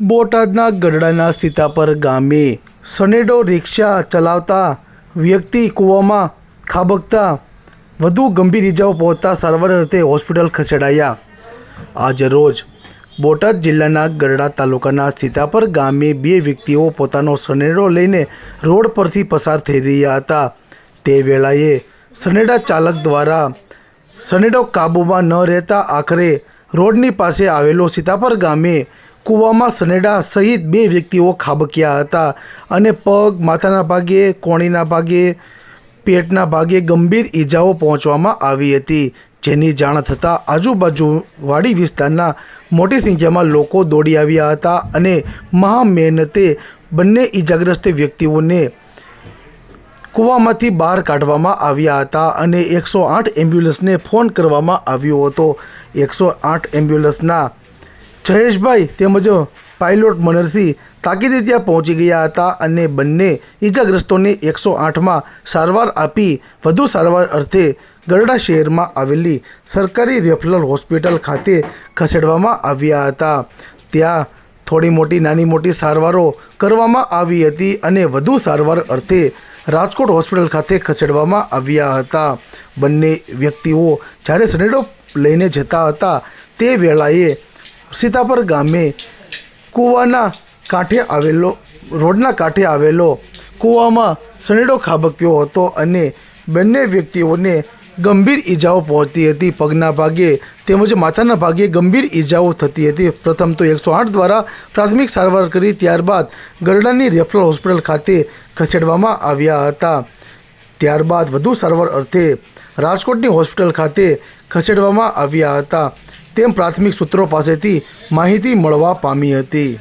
બોટાદના ગઢડાના સીતાપર ગામે સનેડો રિક્ષા ચલાવતા વ્યક્તિ કૂવામાં ખાબકતા વધુ ગંભીર ઇજાઓ પહોંચતા સારવાર અર્થે હોસ્પિટલ ખસેડાયા. આજ રોજ બોટાદ જિલ્લાના ગરડા તાલુકાના સીતાપર ગામે બે વ્યક્તિઓ પોતાનો સનેડો લઈને રોડ પરથી પસાર થઈ રહ્યા હતા. તે વેળાએ સનેડા ચાલક દ્વારા સનેડો કાબૂમાં ન રહેતા આખરે રોડની પાસે આવેલો સીતાપર ગામે કૂવામાં સનેડા સહિત બે વ્યક્તિઓ ખાબક્યા હતા અને પગ માથાના ભાગે, કોણીના ભાગે, પેટના ભાગે ગંભીર ઈજાઓ પહોંચવામાં આવી હતી. જેની જાણ થતાં આજુબાજુવાડી વિસ્તારના મોટી સંખ્યામાં લોકો દોડી આવ્યા હતા અને મહા મહેનતે બંને ઈજાગ્રસ્ત વ્યક્તિઓને કૂવામાંથી બહાર કાઢવામાં આવ્યા હતા અને એકસો આઠ એમ્બ્યુલન્સને ફોન કરવામાં આવ્યો હતો. એકસો આઠ એમ્બ્યુલન્સના જયેશભાઈ તેમજ પાયલોટ મનરસિંહ તાકીદે ત્યાં પહોંચી ગયા હતા અને બંને ઈજાગ્રસ્તોને એકસો આઠમાં સારવાર આપી વધુ સારવાર અર્થે ગરડા શહેરમાં આવેલી સરકારી રેફરલ હોસ્પિટલ ખાતે ખસેડવામાં આવ્યા હતા. ત્યાં થોડી મોટી, નાની મોટી સારવારો કરવામાં આવી હતી અને વધુ સારવાર અર્થે રાજકોટ હોસ્પિટલ ખાતે ખસેડવામાં આવ્યા હતા. બંને વ્યક્તિઓ જ્યારે સનેડો લઈને જતા હતા તે વેળાએ સીતાપર ગામે કૂવાના કાંઠે આવેલો, રોડના કાંઠે આવેલો કૂવામાં સનેડો ખાબક્યો હતો અને બંને વ્યક્તિઓને ગંભીર ઈજાઓ પહોંચતી હતી. પગના ભાગે તેમજ માથાના ભાગે ગંભીર ઈજાઓ થતી હતી. પ્રથમ તો એકસો આઠ દ્વારા પ્રાથમિક સારવાર કરી, ત્યારબાદ ગરડાની રેફરલ હોસ્પિટલ ખાતે ખસેડવામાં આવ્યા હતા. ત્યારબાદ વધુ સારવાર અર્થે રાજકોટની હોસ્પિટલ ખાતે ખસેડવામાં આવ્યા હતા. તેમ પ્રાથમિક સૂત્રો પાસેથી માહિતી મળવા પામી હતી.